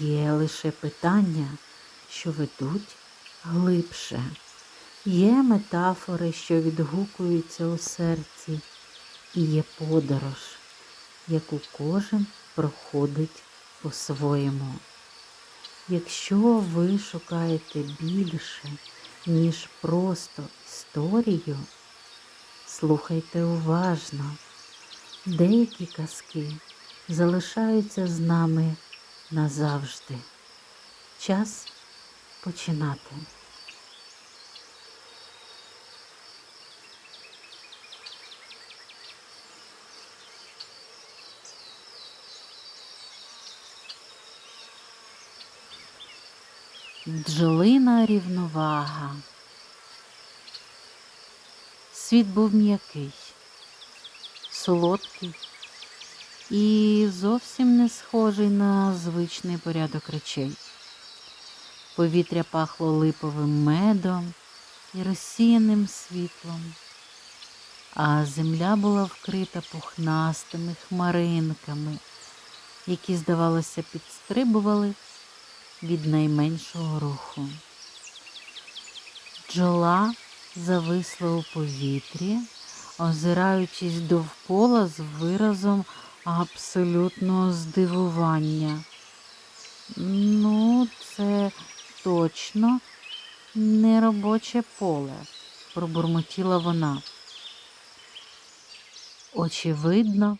є лише питання, що ведуть глибше. Є метафори, що відгукуються у серці, і є подорож, яку кожен проходить по-своєму. Якщо ви шукаєте більше, ніж просто історію, слухайте уважно. Деякі казки залишаються з нами назавжди. Час починати. Бджолина рівновага. Світ був м'який, солодкий і зовсім не схожий на звичний порядок речей. Повітря пахло липовим медом і розсіяним світлом, а земля була вкрита пухнастими хмаринками, які, здавалося, підстрибували від найменшого руху. Джола зависла у повітрі, озираючись довкола з виразом абсолютного здивування. Ну, це точно не робоче поле, пробурмотіла вона. Очевидно,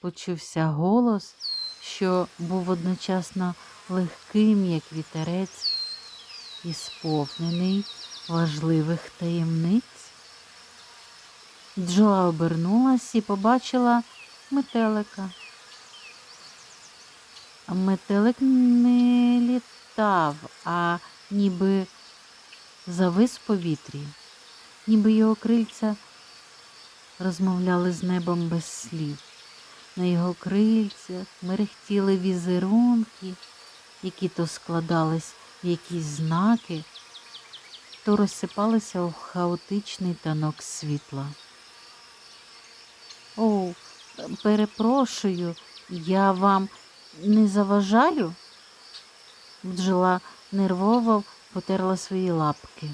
почувся голос, що був одночасно легким, як вітерець, і сповнений важливих таємниць. Джоа обернулась і побачила метелика. Метелик не літав, а ніби завис в повітрі, ніби його крильця розмовляли з небом без слів. На його крильцях мерехтіли візерунки, які то складались в якісь знаки, то розсипалися у хаотичний танок світла. О, перепрошую, я вам не заважаю? Бджола нервово потерла свої лапки.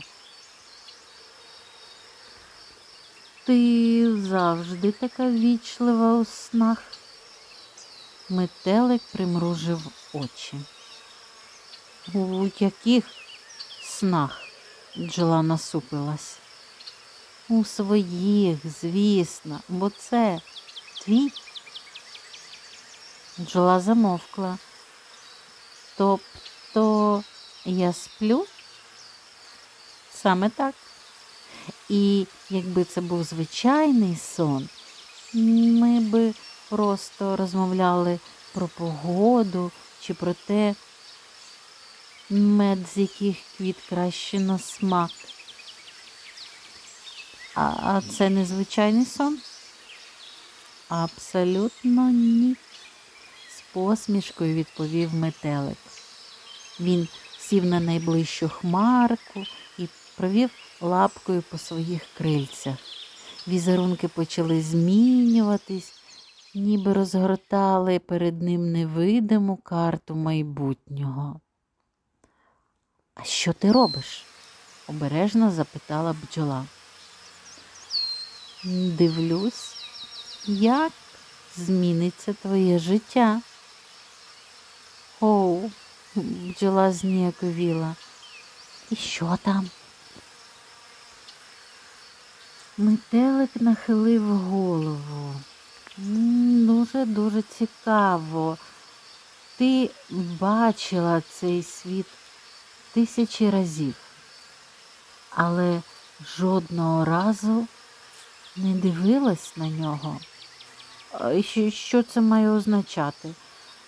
Ти завжди така вічлива у снах. Метелик примружив очі. У яких снах? Джола насупилась. У своїх, звісно, бо це твій. Джола замовкла. Тобто я сплю? Саме так. І якби це був звичайний сон, ми би просто розмовляли про погоду чи про те, мед з яких квіт краще на смак. А, це незвичайний сон? Абсолютно ні, з посмішкою відповів метелик. Він сів на найближчу хмарку і провів лапкою по своїх крильцях. Візерунки почали змінюватись, ніби розгортали перед ним невидиму карту майбутнього. А що ти робиш? обережно запитала бджола. Дивлюсь, як зміниться твоє життя. Оу, бджола зніяковіла. І що там? Метелик нахилив голову. Дуже-дуже цікаво. Ти бачила цей світ тисячі разів, але жодного разу не дивилась на нього. «А що- це має означати?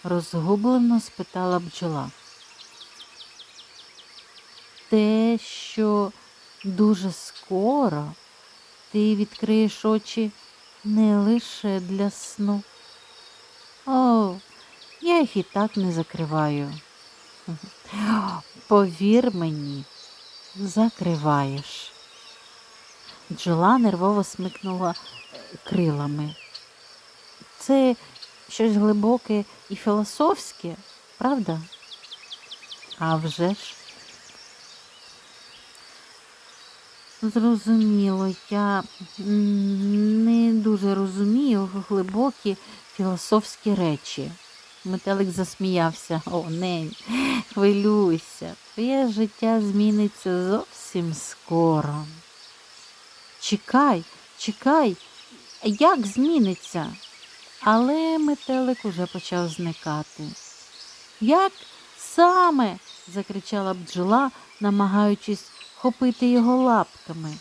розгублено спитала бджола. те, що дуже скоро ти відкриєш очі не лише для сну. О, я їх і так не закриваю. Повір мені, закриваєш. Бджола нервово смикнула е, крилами. Це щось глибоке і філософське, правда? А вже ж. Зрозуміло, я не дуже розумію глибокі філософські речі. Метелик засміявся. О, не, хвилюйся. Твоє життя зміниться зовсім скоро. Чекай, чекай, як зміниться? Але метелик уже почав зникати. Як саме? закричала бджола, намагаючись хопити його лапками.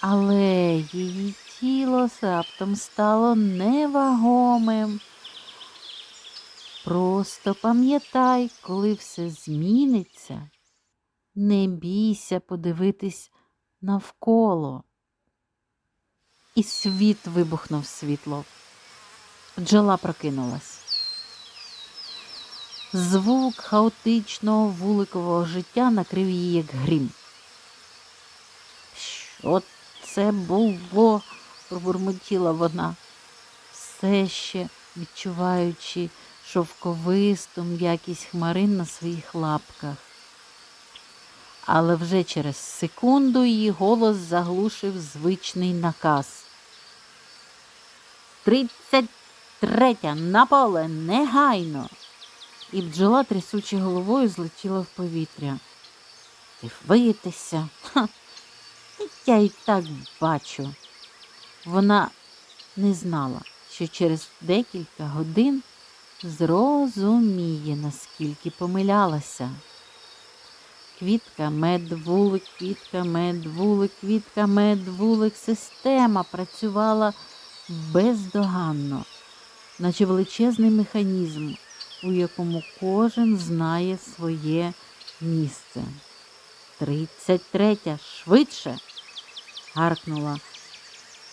Але її тіло раптом стало невагомим. Просто пам'ятай, коли все зміниться, не бійся подивитись навколо. І світ вибухнув світло. Бджола прокинулась. Звук хаотичного вуликового життя накрив її, як грім. Що це було? пробурмотіла вона, все ще відчуваючи шовковисту м'якість хмарин на своїх лапках. Але вже через секунду її голос заглушив звичний наказ. Тридцять третя на поле негайно. І бджола, трясучи головою, злетіла в повітря. Дивитися. Ха, я і так бачу. Вона не знала, що через декілька годин зрозуміє, наскільки помилялася. Квітка, мед, вулик, квітка, мед, вулик, квітка, мед, вулик. Система працювала бездоганно, наче величезний механізм, у якому кожен знає своє місце. Тридцять третя, швидше. гаркнула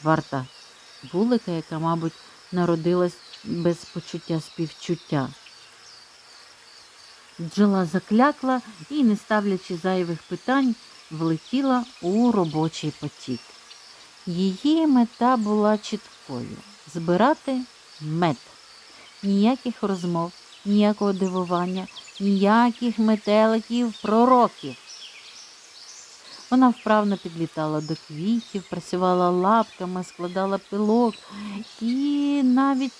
варта вулика, яка, мабуть, народилась без почуття співчуття. Бджола заклякла і, не ставлячи зайвих питань, влетіла у робочий потік. Її мета була чіткою збирати мед. Ніяких розмов, ніякого дивування, ніяких метеликів, пророків. Вона вправно підлітала до квітів, працювала лапками, складала пилок і навіть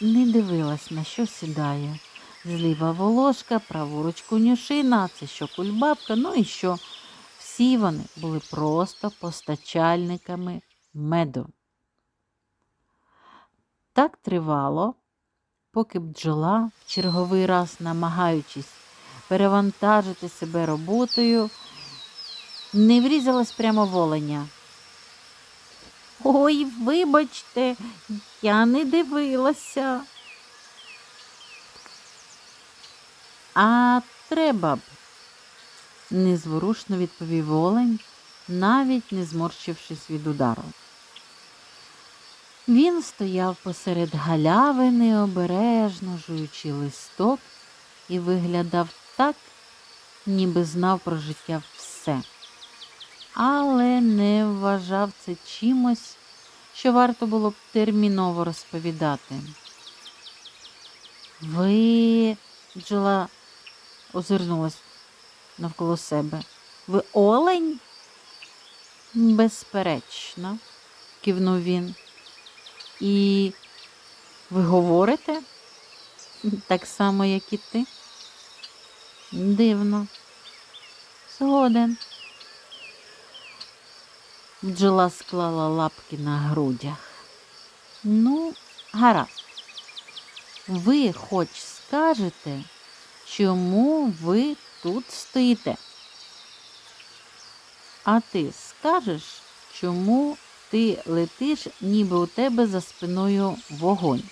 не дивилась, на що сідає. Зліва волошка, праворуч конюшина, це що кульбабка, ну і що. Всі вони були просто постачальниками меду. Так тривало, поки бджола, в черговий раз намагаючись перевантажити себе роботою, не врізалась прямо в оленя. Ой, вибачте, я не дивилася. А треба б, незворушно відповів олень, навіть не зморщившись від удару. Він стояв посеред галявини, обережно жуючи листок, і виглядав так, ніби знав про життя все, але не вважав це чимось, що варто було б терміново розповідати. Ви, бджола озирнулась навколо себе. Ви олень? Безперечно, кивнув він. І ви говорите так само, як і ти? Дивно. Згоден. Бджола склала лапки на грудях. Ну, гаразд. Ви хоч скажете, чому ви тут стоїте? А ти скажеш, чому ти летиш, ніби у тебе за спиною вогонь?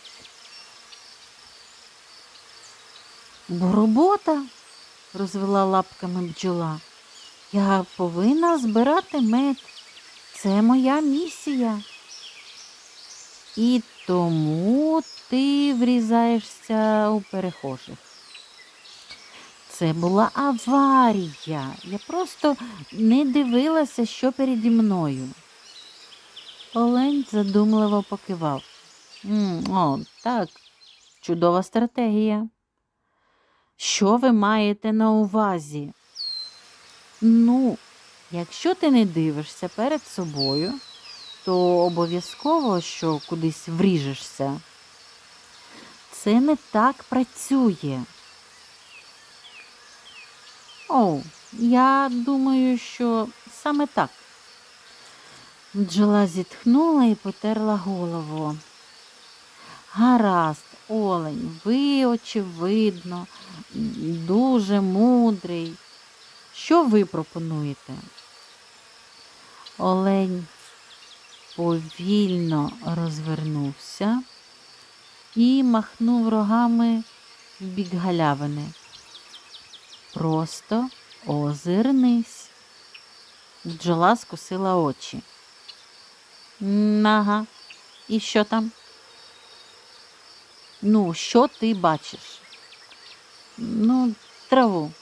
Бо робота, розвела лапками бджола. Я повинна збирати мед. Це моя місія. І тому ти врізаєшся у перехожих. Це була аварія. Я просто не дивилася, що переді мною. Олень задумливо покивав. «М, О, так, чудова стратегія. Що ви маєте на увазі? Ну, якщо ти не дивишся перед собою, то обов'язково, що кудись вріжешся. Це не так працює. О, я думаю, що саме так. Бджола зітхнула і потерла голову. Гаразд, олень, ви, очевидно, дуже мудрий. Що ви пропонуєте? Олень повільно розвернувся і махнув рогами в бік галявини. Просто озирнись. Бджола скосила очі. «М, Ага. І що там? Ну, що ти бачиш? Ну, траву.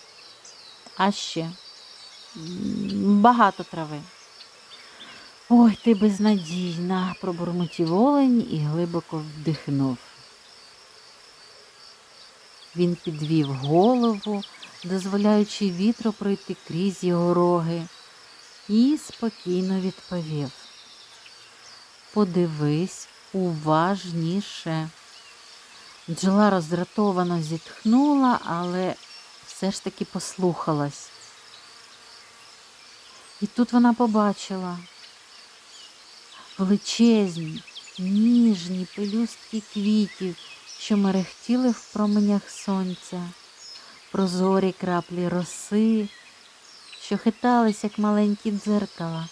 А ще багато трави. Ой, ти безнадійна, пробурмотів олень і глибоко вдихнув. Він підвів голову, дозволяючи вітру пройти крізь його роги, і спокійно відповів. Подивись уважніше. Бджола роздратовано зітхнула, але все ж таки послухалась. І тут вона побачила величезні, ніжні пелюстки квітів, що мерехтіли в променях сонця, прозорі краплі роси, що хитались, як маленькі дзеркала,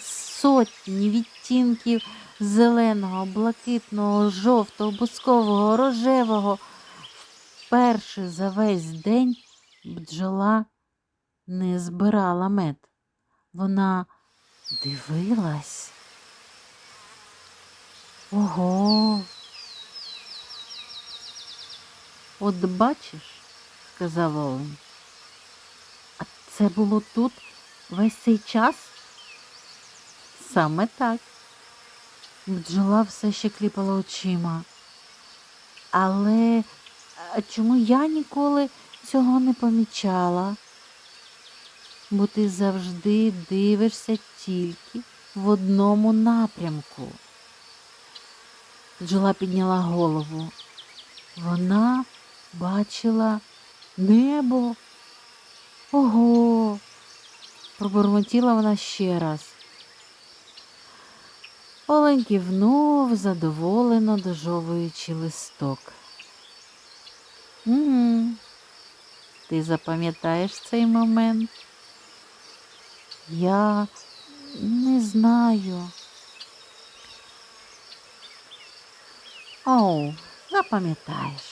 сотні відтінків зеленого, блакитного, жовтого, бускового, рожевого. Вперше за весь день бджола не збирала мед. Вона дивилась. Ого. От бачиш, сказав Олень. А це було тут весь цей час? Саме так. Бджола все ще кліпала очима. Але чому я ніколи цього не помічала? Бо ти завжди дивишся тільки в одному напрямку. Бджола підняла голову. Вона бачила небо. Ого. Пробурмотіла вона ще раз. Олень кивнув, задоволено дожовуючи листок. Угу. Ти запам'ятаєш цей момент? Я не знаю. Оу, запам'ятаєш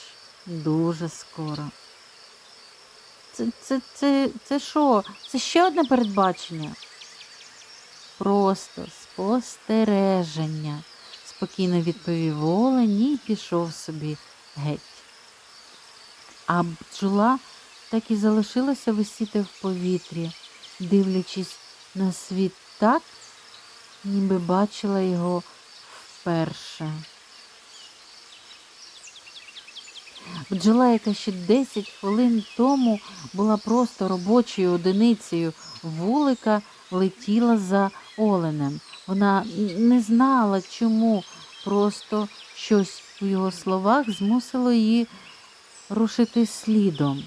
дуже скоро. Це це, це, це що? Це ще одне передбачення? Просто спостереження, спокійно відповів Олень і пішов собі геть. А бджола так і залишилася висіти в повітрі, дивлячись на світ так, ніби бачила його вперше. Бджола, яка ще 10 хвилин тому була просто робочою одиницею вулика, летіла за оленем. Вона не знала, чому, просто щось у його словах змусило її рушити слідом.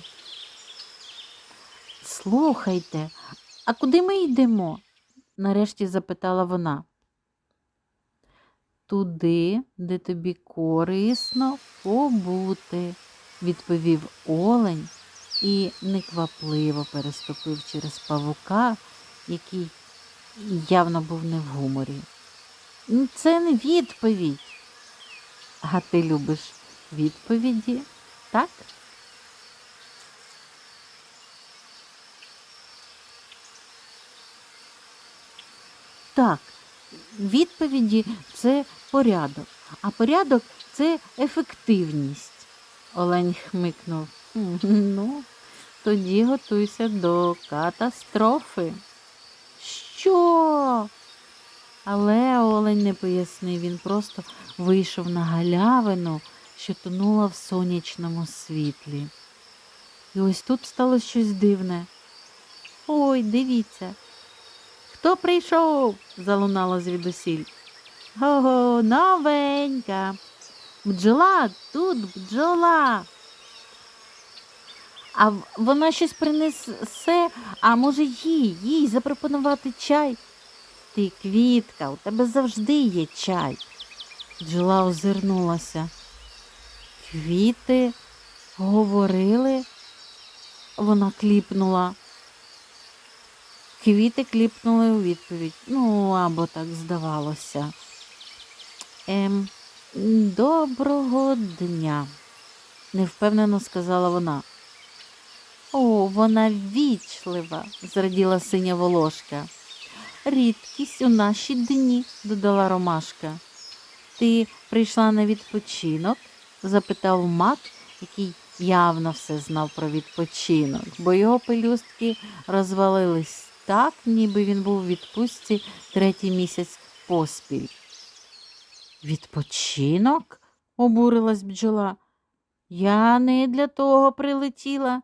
Слухайте, а куди ми йдемо? нарешті запитала вона. Туди, де тобі корисно побути, відповів олень і неквапливо переступив через павука, який явно був не в гуморі. Це не відповідь. А ти любиш відповіді, так? Так, відповіді це порядок, а порядок це ефективність. Олень хмикнув. Ну, тоді готуйся до катастрофи. Що? Але Олень не пояснив, він просто вийшов на галявину, що тонула в сонячному світлі. І ось тут стало щось дивне. Ой, дивіться. Хто прийшов? залунало звідусіль. Ого, новенька. Бджола, тут бджола. А вона щось принесе, а може їй, їй запропонувати чай. Ти квітка, у тебе завжди є чай. Бджола озирнулася. Квіти говорили, вона кліпнула. Квіти кліпнули у відповідь. Ну, або так здавалося. Ем, доброго дня, невпевнено сказала вона. О, вона вічлива, зраділа синя волошка. Рідкість у наші дні, додала Ромашка. Ти прийшла на відпочинок? запитав мак, який явно все знав про відпочинок, бо його пелюстки розвалились так, ніби він був у відпустці третій місяць поспіль. Відпочинок? обурилась бджола. Я не для того прилетіла.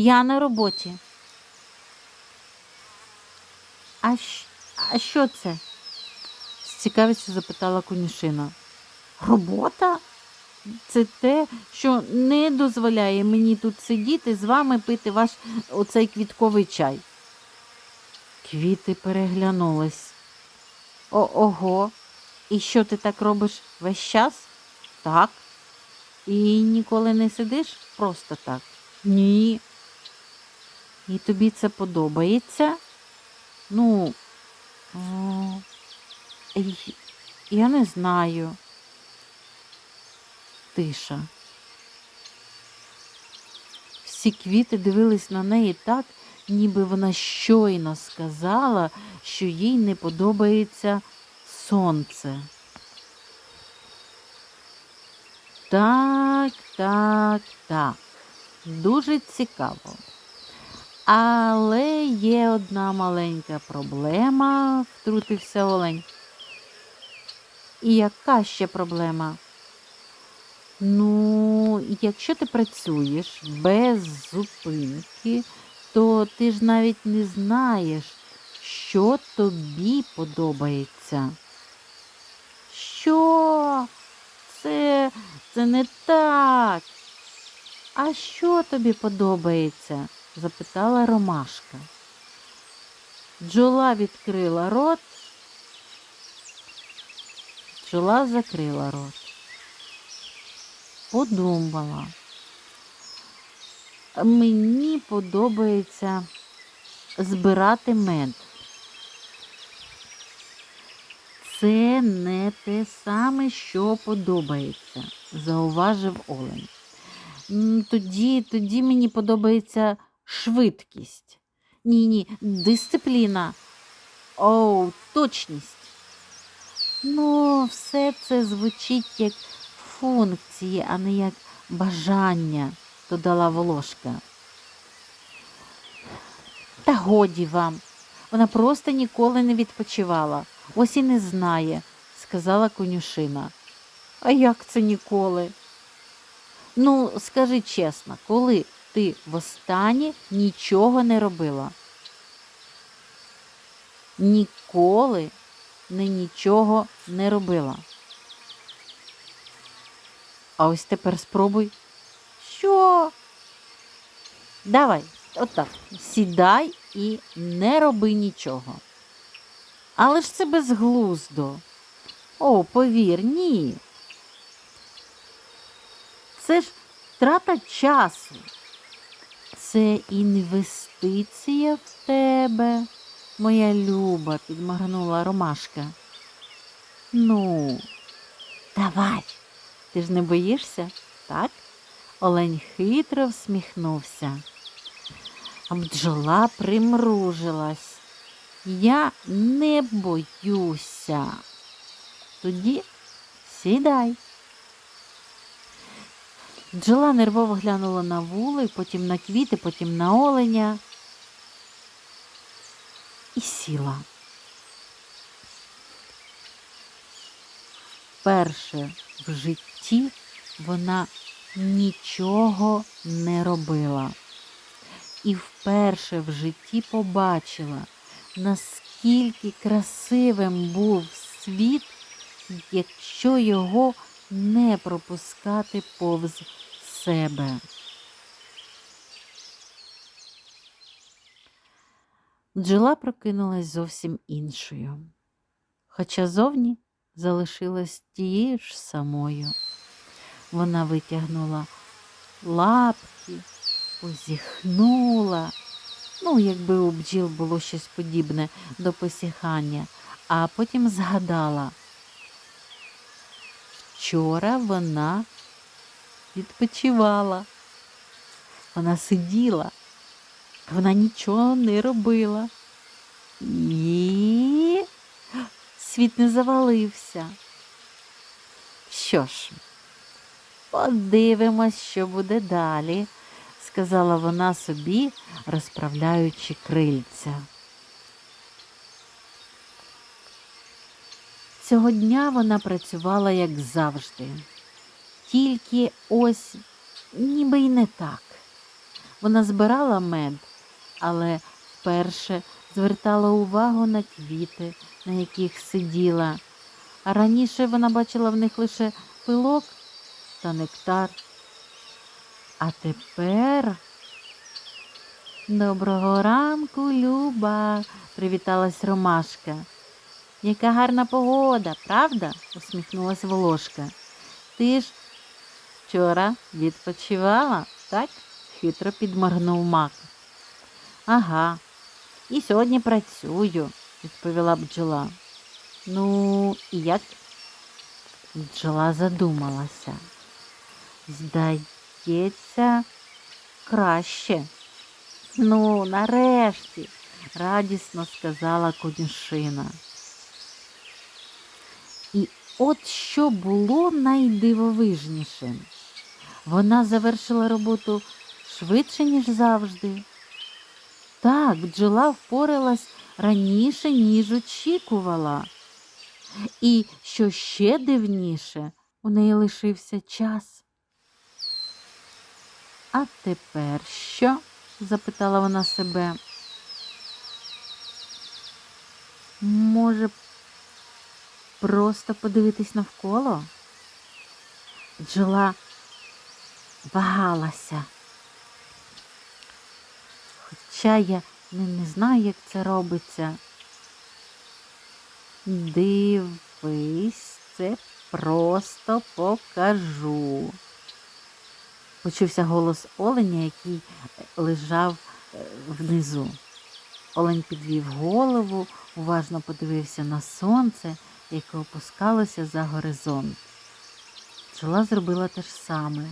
Я на роботі. А, а що це? з цікавістю запитала конюшина. Робота? Це те, що не дозволяє мені тут сидіти з вами пити ваш оцей квітковий чай. Квіти переглянулись. О, ого. І що ти так робиш весь час? Так. І ніколи не сидиш просто так? Ні. І тобі це подобається? Ну, о, я не знаю. Тиша. Всі квіти дивились на неї так, ніби вона щойно сказала, що їй не подобається сонце. Так, так, так. Дуже цікаво. Але є одна маленька проблема, втрутився Олень. І яка ще проблема? Ну, якщо ти працюєш без зупинки, то ти ж навіть не знаєш, що тобі подобається. Що? Це, це не так. А що тобі подобається? Запитала Ромашка. Джола відкрила рот. Джола закрила рот. Подумала. Мені подобається збирати мед. Це не те саме, що подобається, зауважив Олень. Тоді, тоді мені подобається швидкість. Ні, ні, дисципліна. Оу, точність. Ну, все це звучить як функції, а не як бажання, додала волошка. Та годі вам. Вона просто ніколи не відпочивала. Ось і не знає, сказала конюшина. А як це ніколи? Ну, скажи чесно, коли ти востаннє нічого не робила? Ніколи не нічого не робила. А ось тепер спробуй. Що? Давай, отак. Сідай і не роби нічого. Але ж це безглуздо. О, повір, ні. Це ж трата часу. Це інвестиція в тебе, моя люба, підморгнула Ромашка. Ну, давай. Ти ж не боїшся, так? Олень хитро всміхнувся. А бджола примружилась. Я не боюся. Тоді сідай. Бджола нервово глянула на вули, потім на квіти, потім на оленя і сіла. Вперше в житті вона нічого не робила. І вперше в житті побачила, наскільки красивим був світ, якщо його не пропускати повз себе. Бджола прокинулась зовсім іншою, хоча зовні залишилась тією ж самою. Вона витягнула лапки, позіхнула, ну, якби у бджіл було щось подібне до посіхання, а потім згадала. Вчора вона відпочивала. Вона сиділа, вона нічого не робила. І світ не завалився. Що ж, подивимось, що буде далі, сказала вона собі, розправляючи крильця. Цього дня вона працювала як завжди, тільки ось ніби й не так. Вона збирала мед, але вперше звертала увагу на квіти, на яких сиділа. А раніше вона бачила в них лише пилок та нектар. А тепер доброго ранку, Люба, привіталась Ромашка. Яка гарна погода, правда? усміхнулась Волошка. Ти ж вчора відпочивала, так? хитро підморгнув мак. Ага, і сьогодні працюю, відповіла бджола. Ну, і як? Бджола задумалася. Здається, краще. Ну, нарешті, радісно сказала конюшина. От що було найдивовижніше. Вона завершила роботу швидше, ніж завжди. Так, бджола впоралась раніше, ніж очікувала. І що ще дивніше, у неї лишився час. А тепер що? запитала вона себе. Може, просто подивитись навколо? Бджола вагалася. Хоча я не, не знаю, як це робиться. Дивись, це просто покажу. Почувся голос оленя, який лежав е, внизу. Олень підвів голову, уважно подивився на сонце, яке опускалося за горизонт. Пчола зробила те ж саме.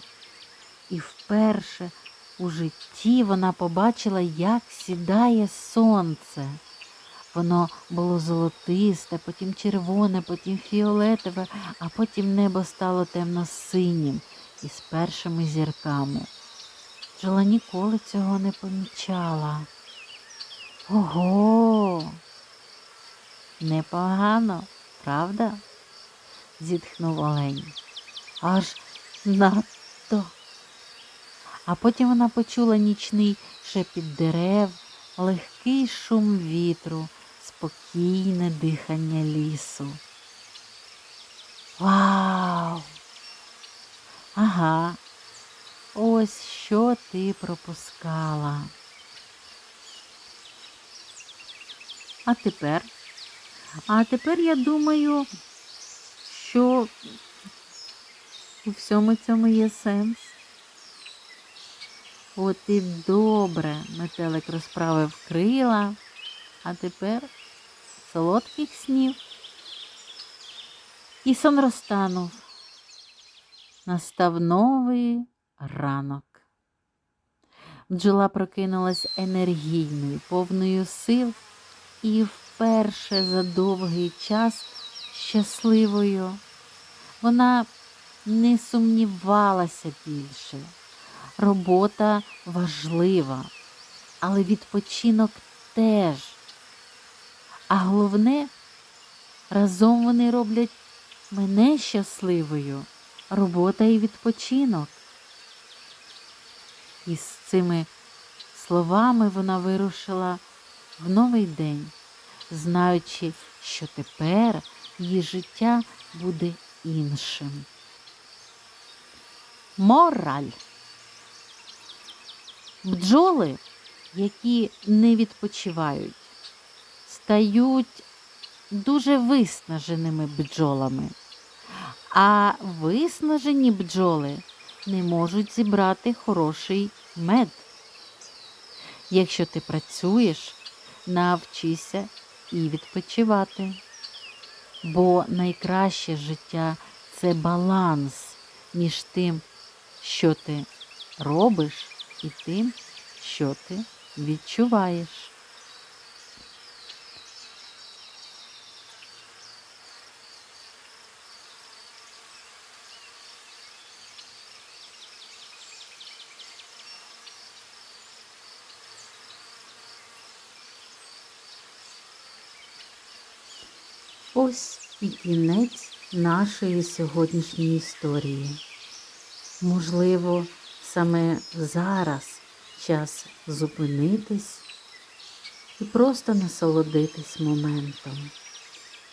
І вперше у житті вона побачила, як сідає сонце. Воно було золотисте, потім червоне, потім фіолетове, а потім небо стало темно-синім із першими зірками. Джола ніколи цього не помічала. Ого, непогано, правда? зітхнув Олень. Аж надто. А потім вона почула нічний шепіт дерев, легкий шум вітру, спокійне дихання лісу. Вау! Ага, ось що ти пропускала. А тепер? А тепер я думаю, що у всьому цьому є сенс. От і добре, метелик розправив крила, а тепер солодких снів. І сон розтанув. Настав новий ранок. Бджола прокинулась енергійною, повною сил і вперше за довгий час щасливою. Вона не сумнівалася більше. Робота важлива, але відпочинок теж. А головне, разом вони роблять мене щасливою, робота і відпочинок. І з цими словами вона вирушила в новий день, знаючи, що тепер її життя буде іншим. Мораль. Бджоли, які не відпочивають, стають дуже виснаженими бджолами, а виснажені бджоли не можуть зібрати хороший мед. Якщо ти працюєш, навчися і відпочивати. Бо найкраще життя це баланс між тим, що ти робиш, і тим, що ти відчуваєш. Ось і кінець нашої сьогоднішньої історії. Можливо, саме зараз час зупинитись і просто насолодитись моментом,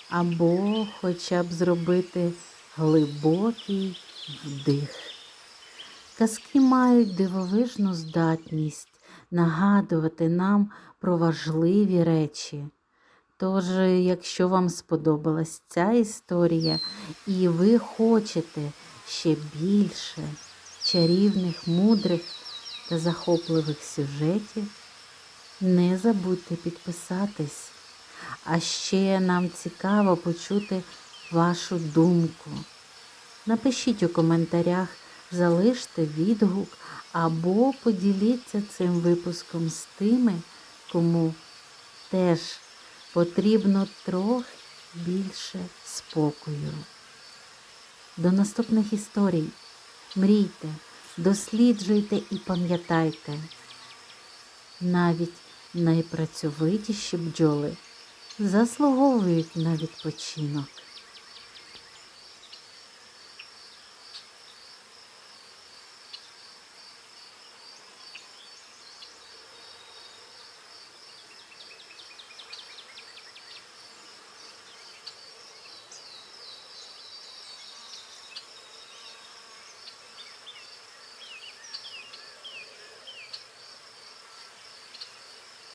або хоча б зробити глибокий вдих. Казки мають дивовижну здатність нагадувати нам про важливі речі. Тож, якщо вам сподобалась ця історія і ви хочете ще більше чарівних, мудрих та захопливих сюжетів, не забудьте підписатись. А ще нам цікаво почути вашу думку. Напишіть у коментарях, залиште відгук або поділіться цим випуском з тими, кому теж потрібно трохи більше спокою. До наступних історій. Мрійте, досліджуйте і пам'ятайте. Навіть найпрацьовитіші бджоли заслуговують на відпочинок.